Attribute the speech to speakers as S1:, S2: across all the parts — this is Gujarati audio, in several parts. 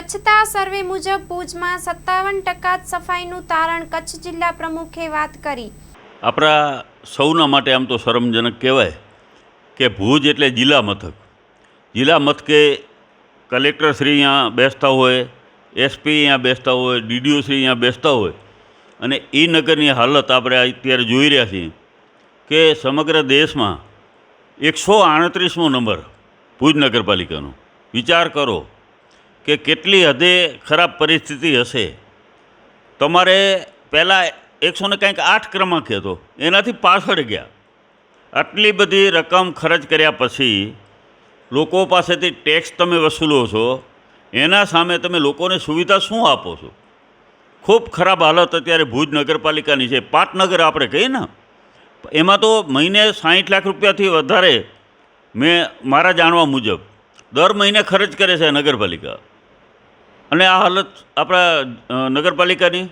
S1: સ્વચ્છતા સર્વે મુજબ ભુજમાં સત્તાવન ટકા સફાઈનું તારણ કચ્છ જિલ્લા પ્રમુખે વાત કરી.
S2: આપણા સૌના માટે આમ તો શરમજનક કહેવાય કે ભુજ એટલે જિલ્લા મથક. જિલ્લા મથકે કલેક્ટર શ્રી અહીંયા બેસતા હોય એસપી અહીંયા બેસતા હોય ડીડીઓ શ્રી અહીંયા બેસતા હોય અને એ નગરની હાલત આપણે અત્યારે જોઈ રહ્યા છીએ કે સમગ્ર દેશમાં એકસો આડત્રીસમો નંબર ભુજ નગરપાલિકાનો. વિચાર કરો કે કેટલી હદે ખરાબ પરિસ્થિતિ હશે? તમારે પહેલાં એકસો ને કંઈક આઠ ક્રમાંક હતો એનાથી પાછળ ગયા. આટલી બધી રકમ ખર્ચ કર્યા પછી લોકો પાસેથી ટેક્સ તમે વસૂલો છો, એના સામે તમે લોકોને સુવિધા શું આપો છો? ખૂબ ખરાબ હાલત અત્યારે ભુજ નગરપાલિકાની છે. પાટનગર આપણે કહીએ ને, એમાં તો મહિને સાઠ લાખ રૂપિયાથી વધારે મેં મારા જાણવા મુજબ દર મહિને ખર્ચ કરે છે નગરપાલિકા. અને આ હાલત આપણા નગરપાલિકાની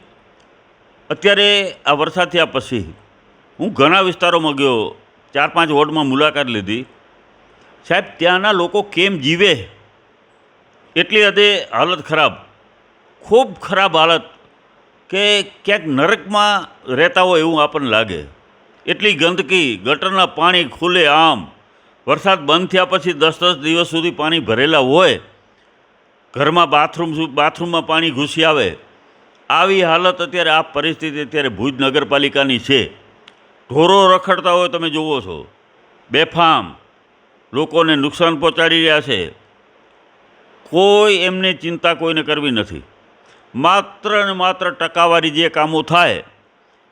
S2: અત્યારે આ વરસાદ થયા પછી. હું ઘણા વિસ્તારોમાં ગયો, ચાર પાંચ વોર્ડમાં મુલાકાત લીધી. સાહેબ, ત્યાંના લોકો કેમ જીવે? એટલી હદે હાલત ખરાબ. ખૂબ ખરાબ હાલત કે ક્યાંક નરકમાં રહેતા હોય એવું આપણને લાગે. એટલી ગંદકી, ગટરના પાણી ખુલે આમ. વરસાદ બંધ થયા પછી દસ દસ દિવસ સુધી પાણી ભરેલા હોય. ઘરમાં બાથરૂમ બાથરૂમમાં પાણી ઘૂસી આવે. આવી હાલત અત્યારે આ પરિસ્થિતિ અત્યારે ભુજ નગરપાલિકાની છે. ઢોરો રખડતા હોય તમે જુઓ છો. બેફામ. લોકોને નુકસાન પહોંચાડી રહ્યા છે. કોઈ એમની ચિંતા કોઈને કરવી નથી. માત્ર ને માત્ર ટકાવારી જે કામો થાય,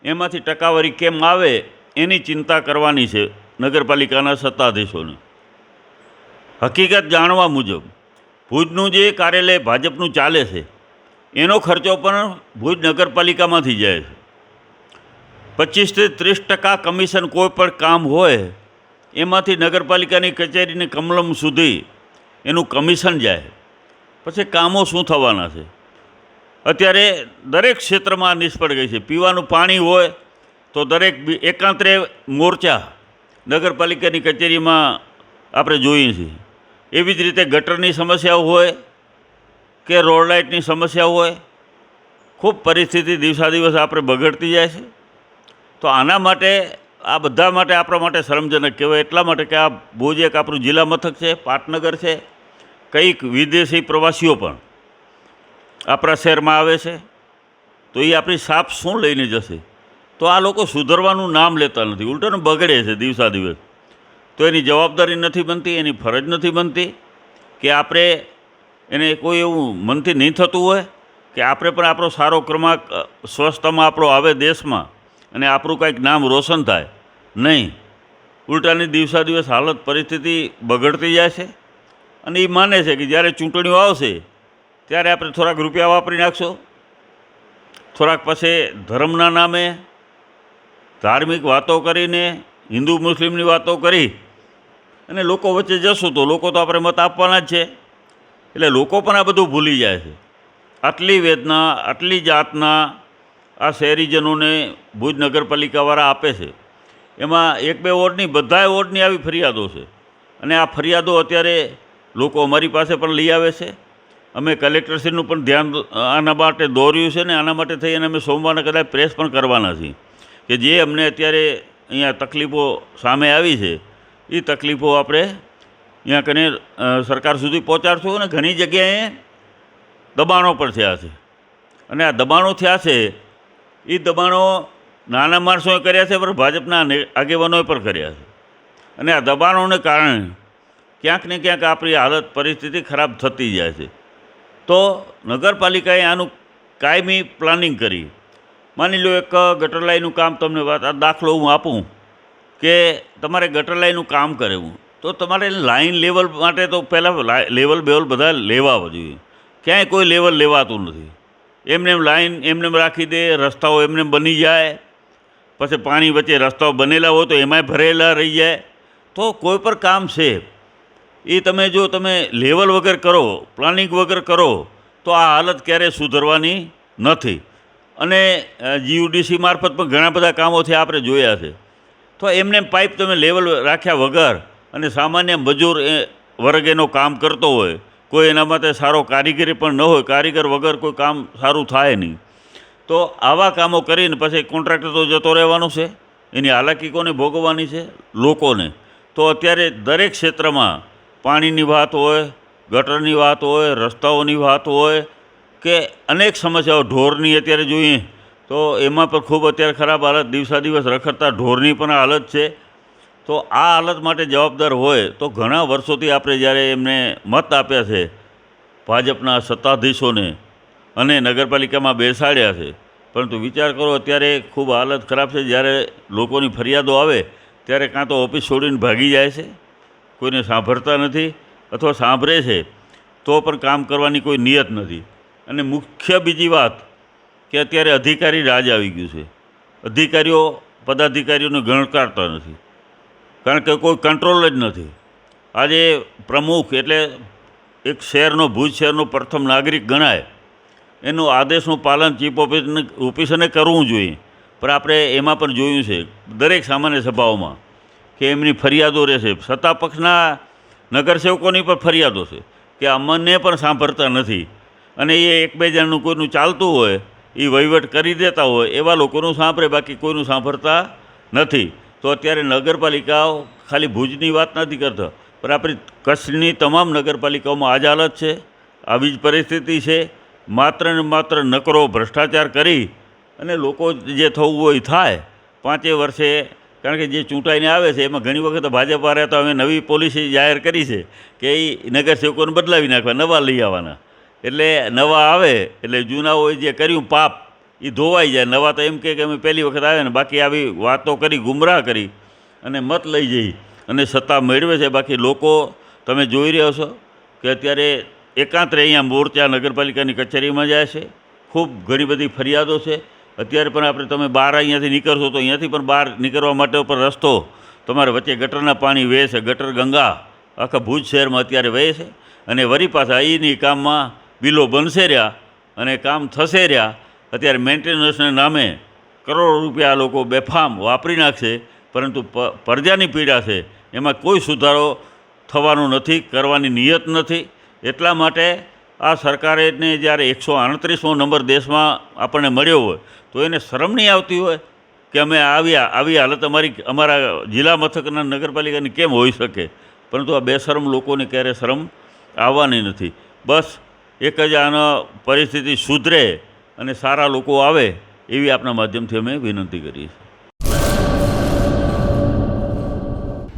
S2: એમાંથી ટકાવારી કેમ આવે, એની ચિંતા કરવાની છે નગરપાલિકાના સત્તાધીશોને. હકીકત જાણવા મુજબ ભુજનું જે કાર્યાલય ભાજપનું ચાલે છે, એનો ખર્ચો પણ ભુજ નગરપાલિકામાંથી જાય છે. પચીસથી ત્રીસ ટકા કમિશન કોઈ પણ કામ હોય, એમાંથી નગરપાલિકાની કચેરીની કમલમ સુધી એનું કમિશન જાય. પછી કામો શું થવાના છે? અત્યારે દરેક ક્ષેત્રમાં નિષ્ફળ ગઈ છે. પીવાનું પાણી હોય તો દરેક એકાંતરે મોરચા નગરપાલિકાની કચેરીમાં આપણે જોઈએ છીએ. એવી જ રીતે ગટરની સમસ્યાઓ હોય કે રોડ લાઇટની સમસ્યા હોય, ખૂબ પરિસ્થિતિ દિવસા દિવસ આપણે બગડતી જાય છે. તો આના માટે, આ બધા માટે, આપણા માટે શરમજનક કહેવાય. એટલા માટે કે આ ભુજ એક આપણું જિલ્લા મથક છે, પાટનગર છે, કંઈક વિદેશી પ્રવાસીઓ પણ આપણા શહેરમાં આવે છે. તો એ આપણી સાપ શું લઈને જશે? તો આ લોકો સુધરવાનું નામ લેતા નથી. ઉલટાનું બગડે છે દિવસા દિવસ. તો એની જવાબદારી નથી બનતી, એની ફરજ નથી બનતી કે આપણે એને કોઈ એવું મનથી નહીં થતું હોય કે આપણે પણ આપણો સારો ક્રમાંક સ્વસ્થમાં આપણો આવે દેશમાં અને આપણું કાંઈક નામ રોશન થાય. નહીં. ઉલટાની દિવસા દિવસ હાલત પરિસ્થિતિ બગડતી જાય છે અને એ માને છે કે જ્યારે ચૂંટણીઓ આવશે ત્યારે આપણે થોડાક રૂપિયા વાપરી નાખશો. થોડાક પછી ધર્મના નામે ધાર્મિક વાતો કરીને હિન્દુ મુસ્લિમની વાતો કરી અને લોકો વચ્ચે જશું તો લોકો તો આપણે મત આપવાના જ છે. એટલે લોકો પણ આ બધું ભૂલી જાય છે. આટલી વેદના, આટલી જાતના આ શહેરીજનોને ભુજ નગરપાલિકાવાળા આપે છે. એમાં એક બે વોર્ડની, બધાય વોર્ડની આવી ફરિયાદો છે. અને આ ફરિયાદો અત્યારે લોકો અમારી પાસે પણ લઈ આવે છે. અમે કલેક્ટરશ્રીનું પણ ધ્યાન, આના માટે દોર્યું છે ને આના માટે થઈ અને અમે સોમવારે કદાચ પ્રેસ પણ કરવાના છીએ. કે જે અમને અત્યારે અહીંયા તકલીફો સામે આવી છે એ તકલીફો આપણે ત્યાં કને સરકાર સુધી પહોંચાડશું અને ઘણી જગ્યાએ દબાણો પણ થયા છે. અને આ દબાણો થયા છે એ દબાણો નાના માણસોએ કર્યા છે, પણ ભાજપના આગેવાનોએ પણ કર્યા છે. અને આ દબાણોને કારણે ક્યાંક ને ક્યાંક આપણી હાલત, પરિસ્થિતિ ખરાબ થતી જાય છે. તો નગરપાલિકાએ આનું કાયમી પ્લાનિંગ કરી. માની લો એક ગટર લાઈનનું કામ તમને વાત, આ દાખલો હું આપું. કે તમારે ગટર લાઈનનું કામ કરેવું. તો તમારે લાઈન લેવલ માટે તો પહેલાં લેવલ બેવલ બધા લેવા જોઈએ. ક્યાંય કોઈ લેવલ લેવાતું નથી. એમને એમ લાઈન એમને એમ રાખી દે, રસ્તાઓ એમને બની જાય. પછી પાણી વચ્ચે રસ્તાઓ બનેલા હોય તો એમાંય ભરેલા રહી જાય. તો કોઈ પણ કામ છે, એ તમે જો તમે લેવલ વગર કરો, પ્લાનિંગ વગર કરો, તો આ હાલત ક્યારેય સુધરવાની નથી. અને જીયુડીસી મારફત પણ ઘણા બધા કામોથી આપણે જોયા છે. તો એમને એમ પાઇપ તમે લેવલ રાખ્યા વગર અને સામાન્ય મજૂર એ વર્ગ એનો કામ કરતો હોય, કોઈ એના માટે સારો કારીગરી પણ ન હોય, કારીગર વગર કોઈ કામ સારું થાય નહીં. તો આવા કામો કરીને પછી કોન્ટ્રાક્ટર તો જતો રહેવાનો છે, એની હાલાકી કોને ભોગવવાની છે? લોકોને. તો અત્યારે દરેક ક્ષેત્રમાં પાણીની વાત હોય, ગટરની વાત હોય, રસ્તાઓની વાત હોય, કે અનેક સમસ્યાઓ ઢોરની અત્યારે જોઈએ. તો એમાં પણ ખૂબ અત્યારે ખરાબ હાલત. દિવસા દિવસ રખડતા ઢોરની પણ હાલત છે. તો આ હાલત માટે જવાબદાર હોય તો ઘણા વર્ષોથી આપણે જ્યારે એમને મત આપ્યા છે, ભાજપના સત્તાધીશોને અને નગરપાલિકામાં બેસાડ્યા છે, પરંતુ વિચાર કરો અત્યારે ખૂબ હાલત ખરાબ છે. જ્યારે લોકોની ફરિયાદો આવે, ત્યારે કાં તો ઓફિસ છોડીને ભાગી જાય છે, કોઈને સાંભળતા નથી અથવા સાંભળે છે, તો પણ કામ કરવાની કોઈ નિયત નથી. અને મુખ્ય બીજી વાત કે અત્યારે અધિકારી રાજ આવી ગયું છે. અધિકારીઓ, પદાધિકારીઓને ગણકારતા નથી. કારણ કે કોઈ કંટ્રોલ જ નથી. આજે પ્રમુખ એટલે એક શહેરનો ભુજ શહેરનો પ્રથમ નાગરિક ગણાય. એનું આદેશનું પાલન ચીફ ઓફિસને ઓફિસરને કરવું જોઈએ. પણ આપણે એમાં પણ જોયું છે, દરેક સામાન્ય સભાઓમાં, કે એમની ફરિયાદો રહેશે. સત્તા પક્ષના નગરસેવકોની પણ ફરિયાદો છે, કે અમને પણ સાંભળતા નથી. અને એ એક બે જણનું કોઈનું ચાલતું હોય એ વહીવટ કરી દેતા હોય એવા લોકોનું સાંભળે, બાકી કોઈનું સાંભળતા નથી. તો અત્યારે નગરપાલિકાઓ ખાલી ભુજની વાત નથી કરતા, પણ આપણી કચ્છની તમામ નગરપાલિકાઓમાં આજ હાલત છે, આવી જ પરિસ્થિતિ છે. માત્ર ને માત્ર નકરો ભ્રષ્ટાચાર કરી અને લોકો જે થવું હોય થાય. પાંચે વર્ષે, કારણ કે જે ચૂંટાઈને આવે છે, એમાં ઘણી વખત ભાજપ વાળા તો અમે નવી પોલિસી જાહેર કરી છે કે એ નગરસેવકોને બદલાવી નાખવા, નવા લઈ આવવાના. એટલે નવા આવે, એટલે જૂનાઓએ જે કર્યું પાપ એ ધોવાઈ જાય. નવા તો એમ કે અમે પહેલી વખત આવ્યા ને, બાકી આવી વાતો કરી, ગુમરાહ કરી અને મત લઈ જઈ અને સત્તા મેળવે છે. બાકી લોકો, તમે જોઈ રહ્યો છો કે અત્યારે એકાંતરે અહીંયા મોરચા નગરપાલિકાની કચેરીમાં જાય છે. ખૂબ ઘણી બધી ફરિયાદો છે. અત્યારે પણ આપણે તમે બહાર અહીંયાથી નીકળશો તો અહીંયાથી પણ બહાર નીકળવા માટે ઉપર રસ્તો તમારે વચ્ચે ગટરના પાણી વહે છે. ગટર ગંગા આખા ભુજ શહેરમાં અત્યારે વહે છે. અને વરી પાછા અહીંની કામમાં બિલો બનશે રહ્યા અને કામ થશે રહ્યા, અત્યારે મેન્ટેનન્સના નામે કરોડો રૂપિયા આ લોકો બેફામ વાપરી નાખશે, પરંતુ પ્રજાની પીડા છે. એમાં કોઈ સુધારો થવાનો નથી, કરવાની નિયત નથી. એટલા માટે આ સરકારેને જ્યારે એકસો આડત્રીસમો નંબર દેશમાં આપણને મળ્યો હોય, તો એને શરમ નહીં આવતી હોય કે અમે આવ્યા, આવી હાલત અમારી, અમારા જિલ્લા મથકના નગરપાલિકાની કેમ હોઈ શકે? પરંતુ આ બેશરમ લોકોને ક્યારે શરમ આવવાની નથી. બસ એક જ આનો પરિસ્થિતિ સુધરે અને સારા લોકો આવે, એવી આપના માધ્યમથી અમે વિનંતી કરીએ છીએ.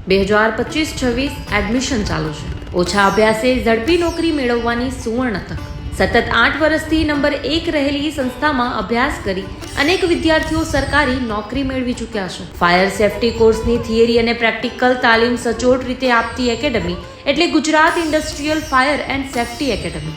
S3: બે હજાર પચીસ છવ્વીસ એડમિશન ચાલુ છે. ઓછા અભ્યાસે ઝડપી નોકરી મેળવવાની સુવર્ણ તક. સતત આઠ વર્ષથી નંબર એક રહેલી સંસ્થામાં અભ્યાસ કરી અનેક વિદ્યાર્થીઓ સરકારી નોકરી મેળવી ચૂક્યા છે. ફાયર સેફટી કોર્સની થિયરી અને પ્રેક્ટિકલ તાલીમ સચોટ રીતે આપતી એકેડમી એટલે Gujarat industrial fire and safety academy.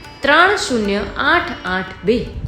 S3: ત્રણ શૂન્ય આઠ આઠ બે.